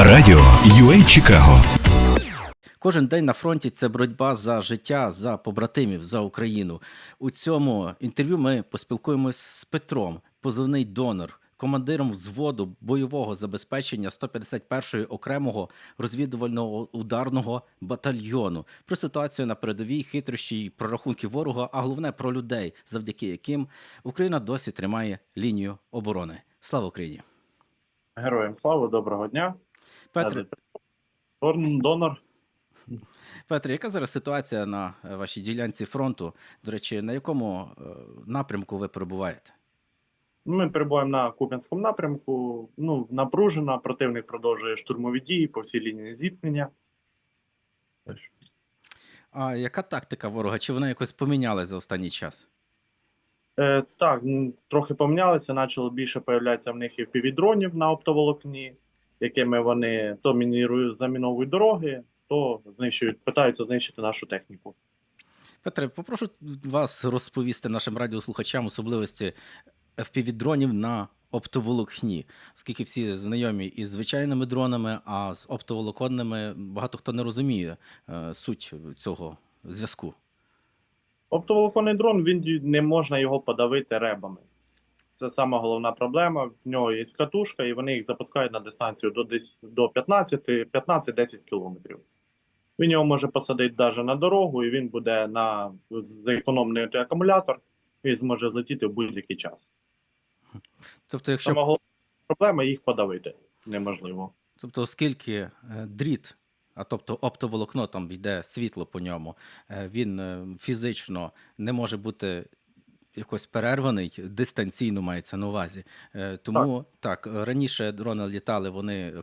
Радіо UA Чикаго. Кожен день на фронті це боротьба за життя, за побратимів, за Україну. У цьому інтерв'ю ми поспілкуємось з Петром, позивний донор, командиром взводу бойового забезпечення 151-ї окремого розвідувального ударного батальйону про ситуацію на передовій, хитрощі й прорахунки ворога, а головне про людей, завдяки яким Україна досі тримає лінію оборони. Слава Україні! Героям слава, доброго дня. Петре, Дон- Донор. Петре, яка зараз ситуація на е, вашій ділянці фронту? До речі, на якому е, напрямку ви перебуваєте? Ми перебуваємо на Куп'янському напрямку. Ну, напружено, противник продовжує штурмові дії по всій лінії зіткнення. А яка тактика ворога? Чи вона якось помінялася за останній час? Е, так, трохи помінялися, почало більше появлятися в них і впівдронів на оптоволокні, якими вони то мінірують, заміновують дороги, то знищують, питаються знищити нашу техніку. Петре, попрошу вас розповісти нашим радіослухачам особливості FPV-дронів на оптоволокні, оскільки всі знайомі із звичайними дронами, а з оптоволоконними багато хто не розуміє е, суть цього зв'язку. Оптоволоконний дрон, він не можна його подавити ребами. Це сама головна проблема. В нього є катушка, і вони їх запускають на дистанцію до десь до 15 15-10 кілометрів. Він його може посадити навіть на дорогу, і він буде на зекономний акумулятор і зможе злетіти в будь-який час. Тобто, якщо Сама головна проблема їх подавити неможливо. Тобто, оскільки е, дріт, а тобто оптоволокно, там йде світло по ньому, е, він е, фізично не може бути якось перерваний, дистанційно мається на увазі. Е, Тому так, е, раніше дрони літали, вони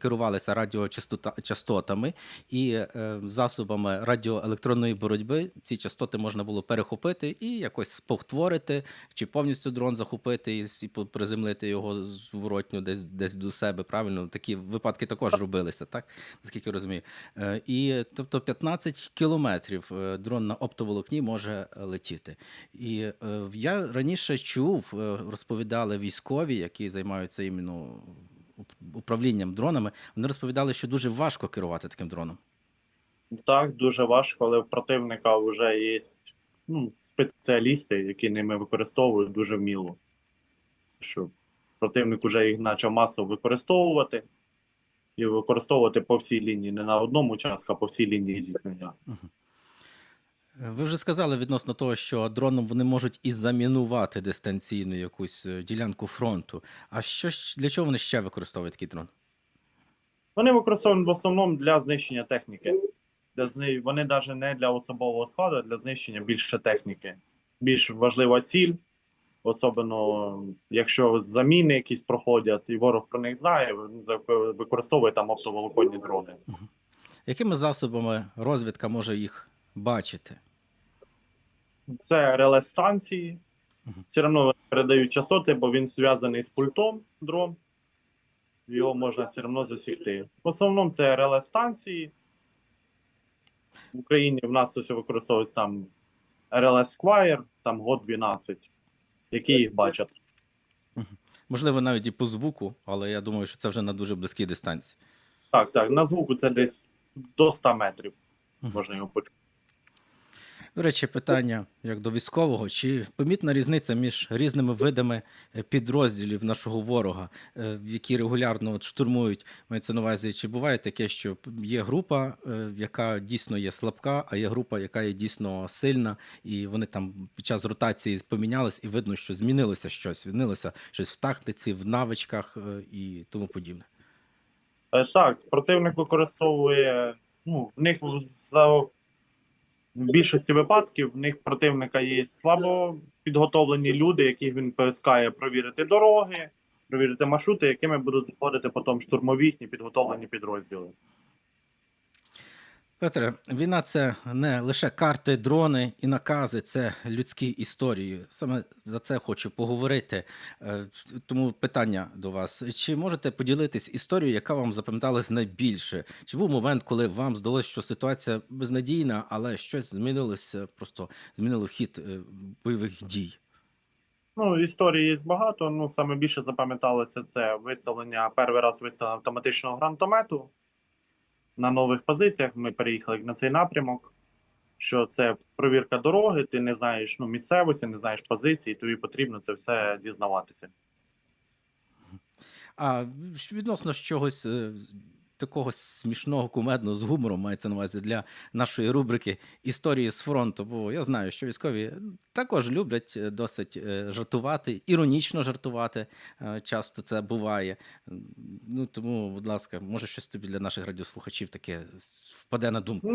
керувалися радіочастотами і е, засобами радіоелектронної боротьби ці частоти можна було перехопити і якось спохтворити, чи повністю дрон захопити і, приземлити його зворотньо десь, десь до себе. Правильно, такі випадки також робилися, так? Наскільки я розумію. Е, І тобто 15 кілометрів дрон на оптоволокні може летіти. І я раніше чув, е, розповідали військові, які займаються іменно управлінням дронами. Вони розповідали, що дуже важко керувати таким дроном. Так, дуже важко, але в противника вже є ну, спеціалісти, які ними використовують дуже вміло. Що противник вже їх почав масово використовувати і використовувати по всій лінії, не на одному участку, а по всій лінії зіткнення. Ви вже сказали відносно того, що дроном вони можуть і замінувати дистанційно якусь е, ділянку фронту. А що для чого вони ще використовують такий дрон? Вони використовують в основному для знищення техніки. Для зни... Вони навіть не для особового складу, а для знищення більше техніки. Більш важлива ціль, особливо якщо заміни якісь проходять, і ворог про них знає, використовує там оптоволоконні дрони. Якими засобами розвідка може їх бачити? Це реле станції. Все одно передають частоти, бо він зв'язаний з пультом дрон. Його можна все одно засікти. В основному це реле станції. В Україні в нас ось використовується там RLS Squire, там год 12, які їх бачать. Можливо, навіть і по звуку, але я думаю, що це вже на дуже близькій дистанції. Так, так, на звуку це десь до 100 метрів. Можна його почути. До речі, питання як до військового: чи помітна різниця між різними видами е, підрозділів нашого ворога, е, які регулярно от штурмують, мається на увазі, чи буває таке, що є група, е, яка дійсно є слабка, а є група, яка є дійсно сильна, і вони там під час ротації помінялись, і видно, що змінилося щось, змінилося щось в тактиці, в навичках і тому подібне. Так, противник використовує. Ну, в них за в більшості випадків в них противника є слабо підготовлені люди, яких він пискає провірити дороги, провірити маршрути, якими будуть заходити потім штурмові підготовлені підрозділи. Петре, війна це не лише карти, дрони і накази, це людські історії. Саме за це хочу поговорити. Е, Тому питання до вас: чи можете поділитись історією, яка вам запам'яталась найбільше? Чи був момент, коли вам здалося, що ситуація безнадійна, але щось змінилося, просто змінило хід е, бойових дій? Ну, історії багато. Ну, саме більше запам'яталося це виставлення, перший раз виставлення автоматичного гранатомету на нових позиціях. Ми переїхали на цей напрямок. Що це провірка дороги, ти не знаєш ну, місцевості, не знаєш позиції, тобі потрібно це все дізнаватися. А відносно чогось е, такого смішного, кумедного з гумором мається на увазі для нашої рубрики Історії з фронту. Бо я знаю, що військові також люблять е, досить е, жартувати, іронічно жартувати. е, Часто це буває. Ну тому, будь ласка, може щось тобі для наших радіослухачів таке впаде на думку.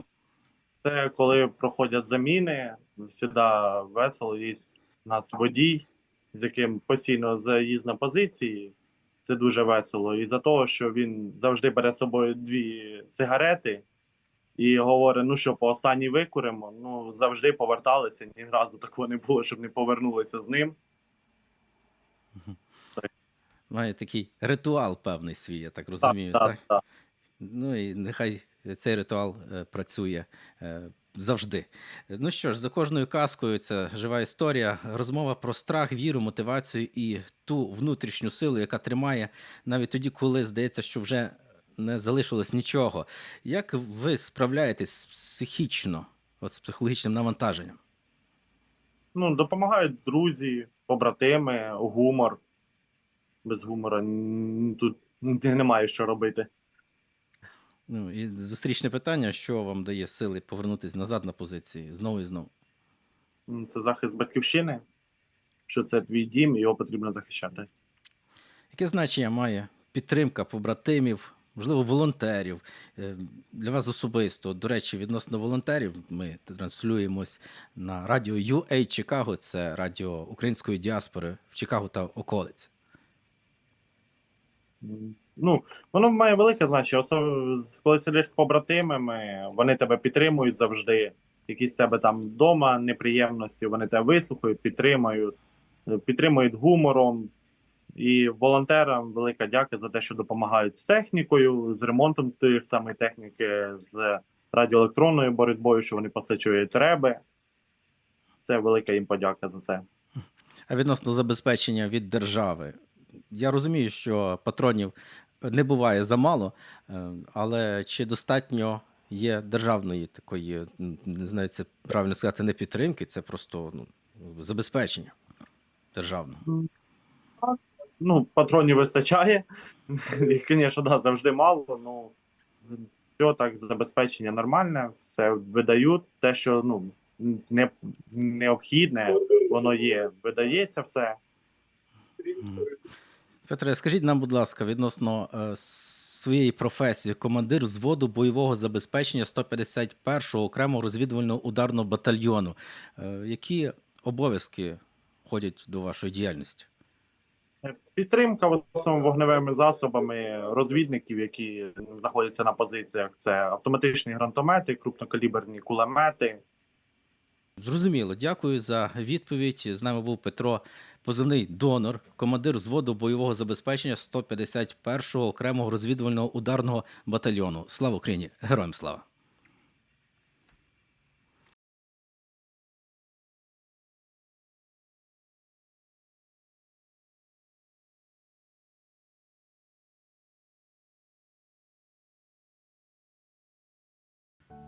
Це коли проходять заміни, завжди весело. Є нас водій, з яким постійно заїзд на позиції. Це дуже весело. І за того, що він завжди бере з собою дві сигарети і говорить: ну що, по останній викуримо. Ну завжди поверталися. Ні разу такого не було, щоб не повернулися з ним. Має такий ритуал певний свій, я так розумію. так, так? так, так. Ну і нехай цей ритуал е, працює е, завжди. Ну що ж, за кожною казкою це жива історія. Розмова про страх, віру, мотивацію і ту внутрішню силу, яка тримає навіть тоді, коли здається, що вже не залишилось нічого. Як ви справляєтесь психічно, от з психологічним навантаженням? Ну, допомагають друзі, побратими, гумор. Без гумора тут немає що робити. Ну і зустрічне питання, що вам дає сили повернутися назад на позиції знову і знову. Це захист батьківщини, що це твій дім, і його потрібно захищати. Яке значення має підтримка побратимів, можливо, волонтерів е, для вас особисто? До речі, відносно волонтерів, ми транслюємось на радіо UA Чикаго, це радіо української діаспори в Чикаго та околиць. Ну, воно має велике значення. Осо- з- Коли сидиш з побратимами, вони тебе підтримують завжди. Якісь тебе там вдома неприємності, вони тебе вислухають, підтримують, е, підтримують гумором. І волонтерам велика дяка за те, що допомагають з технікою, з ремонтом тих самої техніки, з радіоелектронною боротьбою, що вони посичують реби. Це велика їм подяка за це. А відносно забезпечення від держави, я розумію, що патронів не буває замало, е, але чи достатньо є державної такої, не знаю, це правильно сказати, не підтримки, це просто ну, забезпечення державного. Ну, патронів вистачає. Їх, звісно, да, завжди мало. Ну, все так, забезпечення нормальне, все видають. Те, що ну, не, необхідне, воно є, видається все. Петре, скажіть нам, будь ласка, відносно е, своєї професії, командир взводу бойового забезпечення 151-го окремого розвідувального ударного батальйону. Е, які обов'язки входять до вашої діяльності? Підтримка в основному вогневими засобами розвідників, які знаходяться на позиціях. Це автоматичні гранатомети, крупнокаліберні кулемети. Зрозуміло, дякую за відповідь. З нами був Петро, позивний донор, командир взводу бойового забезпечення 151-го окремого розвідувального ударного батальйону. Слава Україні! Героям слава!